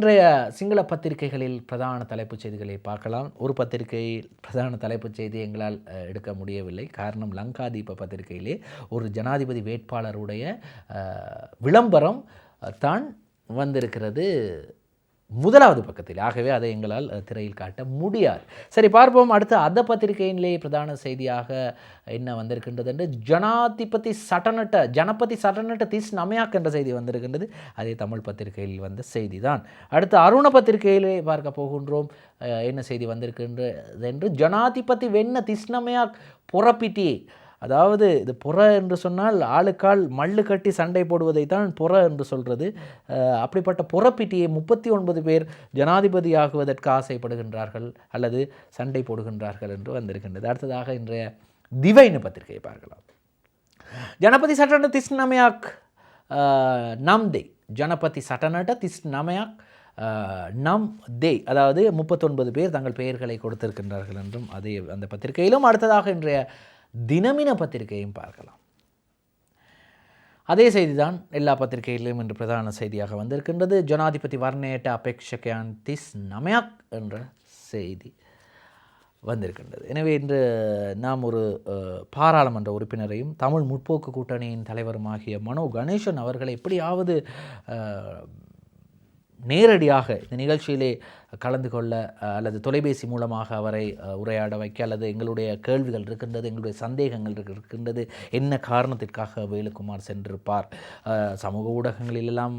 இன்றைய சிங்கள பத்திரிகைகளில் பிரதான தலைப்புச் செய்திகளை பார்க்கலாம். ஒரு பத்திரிகையில் பிரதான தலைப்புச் செய்தி எங்களால் எடுக்க முடியவில்லை. காரணம் லங்காதீப பத்திரிகையிலே ஒரு ஜனாதிபதி வேட்பாளருடைய விளம்பரம் தான் வந்திருக்கிறது. முதலாவது பக்கத்தில் ஆகவே அதை எங்களால் திரையில் காட்ட முடியாது. சரி பார்ப்போம். அடுத்து அத பத்திரிகையிலே பிரதான செய்தியாக என்ன வந்திருக்கின்றது என்று ஜனாதிபதி சட்டனட்ட ஜனபதி சட்டனட்ட தீஸ் நமையாக் என்ற செய்தி வந்திருக்கின்றது. அதே தமிழ் பத்திரிகையில் வந்த செய்தி தான் அடுத்து அருண பத்திரிகையிலே பார்க்க போகின்றோம். என்ன செய்தி வந்திருக்கின்றது என்று ஜனாதிபதி வெண்ண திஸ்னமையாக் புறப்பிட்டி அதாவது இது புற என்று சொன்னால் ஆளுக்கால் மல்லு கட்டி சண்டை போடுவதை தான் புற என்று சொல்கிறது அப்படிப்பட்ட புறப்பிட்டியை முப்பத்தி ஒன்பது பேர் ஜனாதிபதி ஆகுவதற்கு ஆசைப்படுகின்றார்கள் அல்லது சண்டை போடுகின்றார்கள் என்று வந்திருக்கின்றது. அடுத்ததாக இன்றைய திவைன்னு பத்திரிகையை பார்க்கலாம். ஜனபதி சட்டன திஸ்னமயாக் நம் தே. ஜனபதி சட்டனட்ட திஸ்னமயாக் நம் தே. அதாவது முப்பத்தொன்பது பேர் தங்கள் பெயர்களை கொடுத்திருக்கின்றார்கள் என்றும் அதே அந்த பத்திரிகையிலும். அடுத்ததாக இன்றைய தினமின பத்திரிகையும் பார்க்கலாம். அதே செய்திதான் எல்லா பத்திரிகைகளிலும் இன்று பிரதான செய்தியாக வந்திருக்கின்றது. ஜனாதிபதி வர்ணேட்ட அபேக்ஷகான் திஸ் நமயாக் என்ற செய்தி வந்திருக்கின்றது. எனவே இன்று நாம் ஒரு பாராளுமன்ற உறுப்பினரையும் தமிழ் முற்போக்கு கூட்டணியின் தலைவருமாகிய மனோ கணேசன் அவர்களை எப்படியாவது நேரடியாக இந்த நிகழ்ச்சியிலே கலந்து கொள்ள அல்லது தொலைபேசி மூலமாக அவரை உரையாட வைக்க அல்லது எங்களுடைய கேள்விகள் இருக்கின்றது எங்களுடைய சந்தேகங்கள் இருக்கின்றது என்ன காரணத்திற்காக வேலுக்குமார் சென்றிருப்பார்? சமூக ஊடகங்களிலெல்லாம்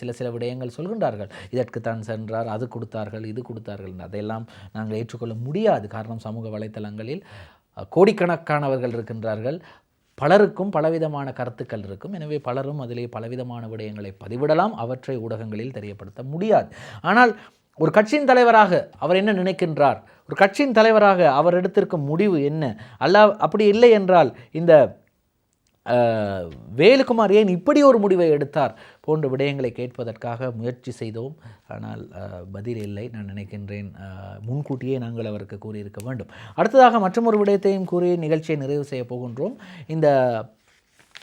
சில சில விடயங்கள் சொல்கின்றார்கள். இதற்குத்தான் சென்றார் அது கொடுத்தார்கள் இது கொடுத்தார்கள் அதையெல்லாம் நாங்கள் ஏற்றுக்கொள்ள முடியாது. காரணம் சமூக வலைத்தளங்களில் கோடிக்கணக்கானவர்கள் இருக்கின்றார்கள். பலருக்கும் பலவிதமான கருத்துக்கள் இருக்கும். எனவே பலரும் அதிலே பலவிதமான விடயங்களை பதிவிடலாம். அவற்றை ஊடகங்களில் தெரியப்படுத்த முடியாது. ஆனால் ஒரு கட்சியின் தலைவராக அவர் என்ன நினைக்கின்றார்? ஒரு கட்சியின் தலைவராக அவர் எடுத்திருக்கும் முடிவு என்ன? அல்ல அப்படி இல்லை என்றால் இந்த வேலுக்குமார் ஏன் இப்படி ஒரு முடிவை எடுத்தார் போன்ற விடயங்களை கேட்பதற்காக முயற்சி செய்தோம். ஆனால் பதில் இல்லை. நான் நினைக்கின்றேன் முன்கூட்டியே நாங்கள் அவருக்கு கூறியிருக்க வேண்டும். அடுத்ததாக மற்றொரு விடயத்தையும் கூறி நிகழ்ச்சியை நிறைவு செய்ய போகின்றோம். இந்த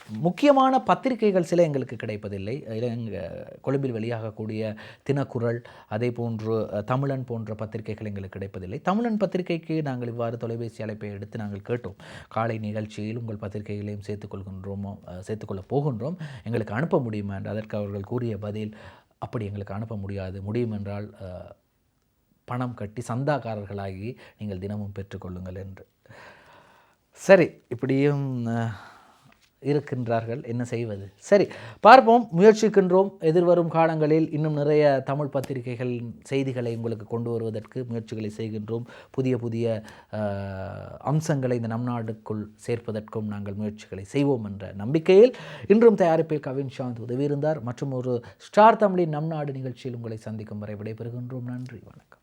முக்கியமான பத்திரிகைகள் சில எங்களுக்கு கிடைப்பதில்லை. எங்கள் கொழும்பில் வெளியாகக்கூடிய தினக்குரல் அதே போன்று தமிழன் போன்ற பத்திரிகைகள் எங்களுக்கு கிடைப்பதில்லை. தமிழன் பத்திரிகைக்கு நாங்கள் இவ்வாறு தொலைபேசி அழைப்பை எடுத்து நாங்கள் கேட்டோம். காலை நிகழ்ச்சியில் உங்கள் பத்திரிகைகளையும் சேர்த்துக்கொள்கின்றோமோ சேர்த்துக்கொள்ளப் சேர்த்துக்கொள்ள போகின்றோம். எங்களுக்கு அனுப்ப முடியுமா என்று அதற்கு அவர்கள் கூறிய பதில் அப்படி எங்களுக்கு அனுப்ப முடியாது. முடியும் என்றால் பணம் கட்டி சந்தாக்காரர்களாகி நீங்கள் தினமும் பெற்றுக்கொள்ளுங்கள் என்று. சரி இப்படியும் இருக்கின்றார்கள். என்ன செய்வது? சரி பார்ப்போம். முயற்சிக்கின்றோம். எதிர்வரும் காலங்களில் இன்னும் நிறைய தமிழ் பத்திரிகைகள் செய்திகளை உங்களுக்கு கொண்டு வருவதற்கு முயற்சிகளை செய்கின்றோம். புதிய புதிய அம்சங்களை இந்த நம் நாடுக்குள் சேர்ப்பதற்கும் நாங்கள் முயற்சிகளை செய்வோம் என்ற நம்பிக்கையில் இன்றும் தயாரிப்பில் கவின் சாந்த் உதவியிருந்தார். மற்றும் ஒரு ஸ்டார் தமிழின் நம் நாடு நிகழ்ச்சியில் உங்களை சந்திக்கும் வரை விடைபெறுகின்றோம். நன்றி. வணக்கம்.